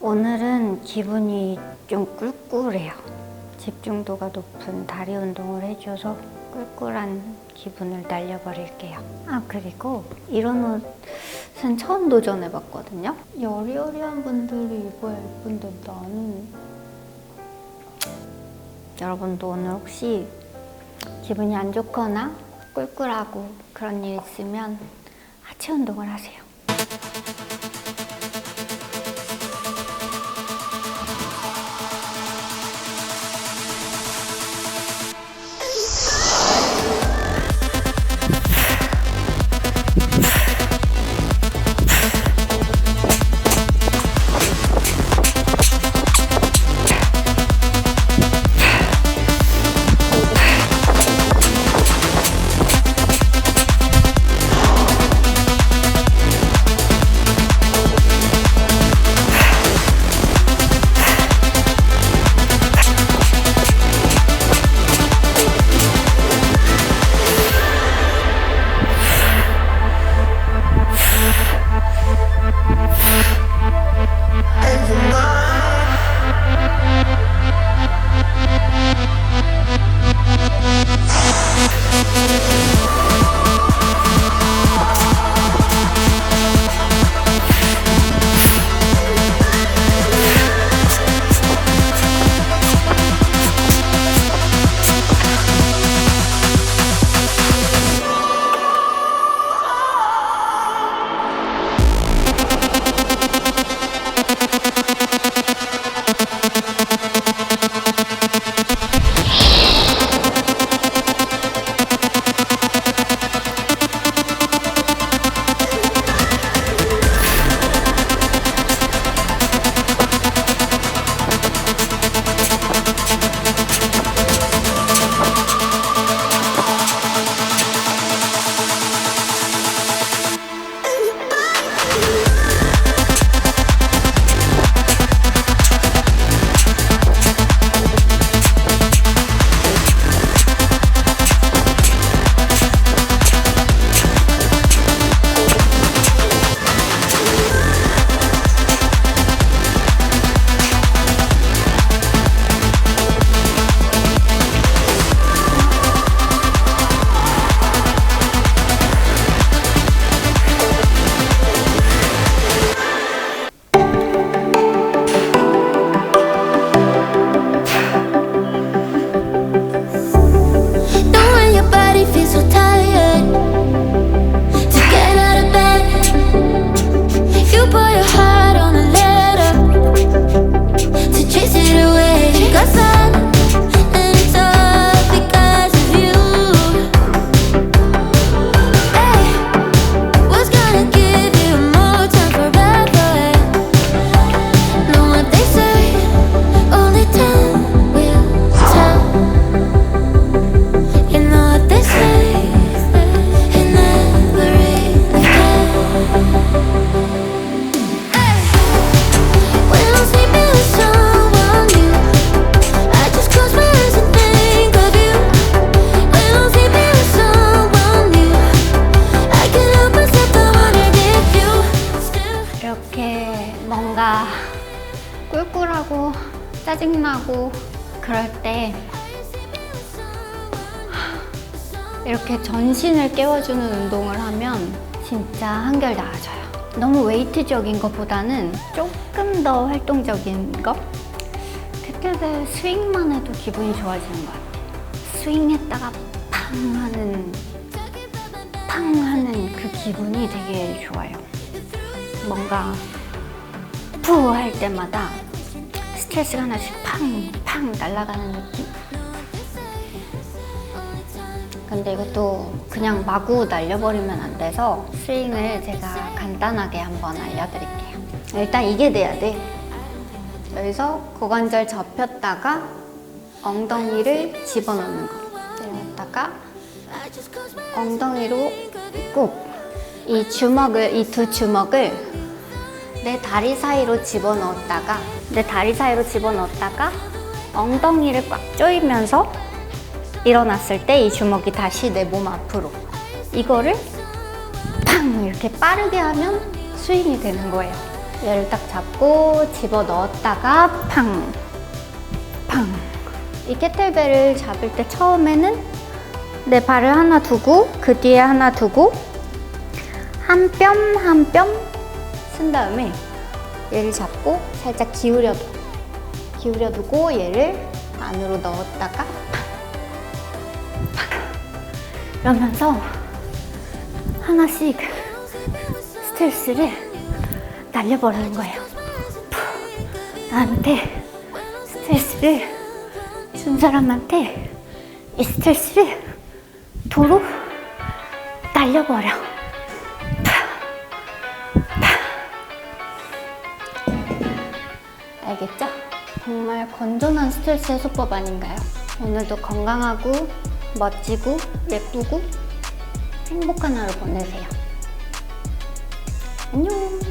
오늘은 기분이 좀 꿀꿀해요. 집중도가 높은 다리 운동을 해줘서 꿀꿀한 기분을 날려버릴게요. 아, 그리고 이런 옷은 처음 도전해봤거든요. 여리여리한 분들이 입어야 예쁜데 나는 여러분도 오늘 혹시 기분이 안 좋거나 꿀꿀하고 그런 일 있으면 하체 운동을 하세요. 짜증나고 그럴 때 이렇게 전신을 깨워주는 운동을 하면 진짜 한결 나아져요. 너무 웨이트적인 것보다는 조금 더 활동적인 거? 그때는 스윙만 해도 기분이 좋아지는 것 같아요. 스윙했다가 팡 하는, 팡 하는 그 기분이 되게 좋아요. 뭔가 푸 할 때마다 스트레스가 하나씩 팡 팡 날아가는 느낌? 근데 이것도 그냥 마구 날려버리면 안 돼서 스윙을 제가 간단하게 한번 알려드릴게요. 일단 이게 돼야 돼. 여기서 고관절 접혔다가 엉덩이를 집어넣는 거. 내렸다가 엉덩이로 꾹 이 주먹을 이 두 주먹을 내 다리 사이로 집어넣었다가 내 다리 사이로 집어넣었다가 엉덩이를 꽉 조이면서 일어났을 때 이 주먹이 다시 내 몸 앞으로 이거를 팡 이렇게 빠르게 하면 스윙이 되는 거예요. 얘를 딱 잡고 집어 넣었다가 팡! 팡! 이 케틀벨을 잡을 때 처음에는 내 발을 하나 두고 그 뒤에 하나 두고 한 뼘 한 뼘 쓴 다음에 얘를 잡고 살짝 기울여둬. 기울여두고 얘를 안으로 넣었다가 팡! 팡! 이러면서 하나씩 스트레스를 날려버리는 거예요. 푸. 나한테 스트레스를 준 사람한테 이 스트레스를 도로 날려버려. 알겠죠? 정말 건전한 스트레스 해소법 아닌가요? 오늘도 건강하고 멋지고 예쁘고 행복한 하루 보내세요. 안녕.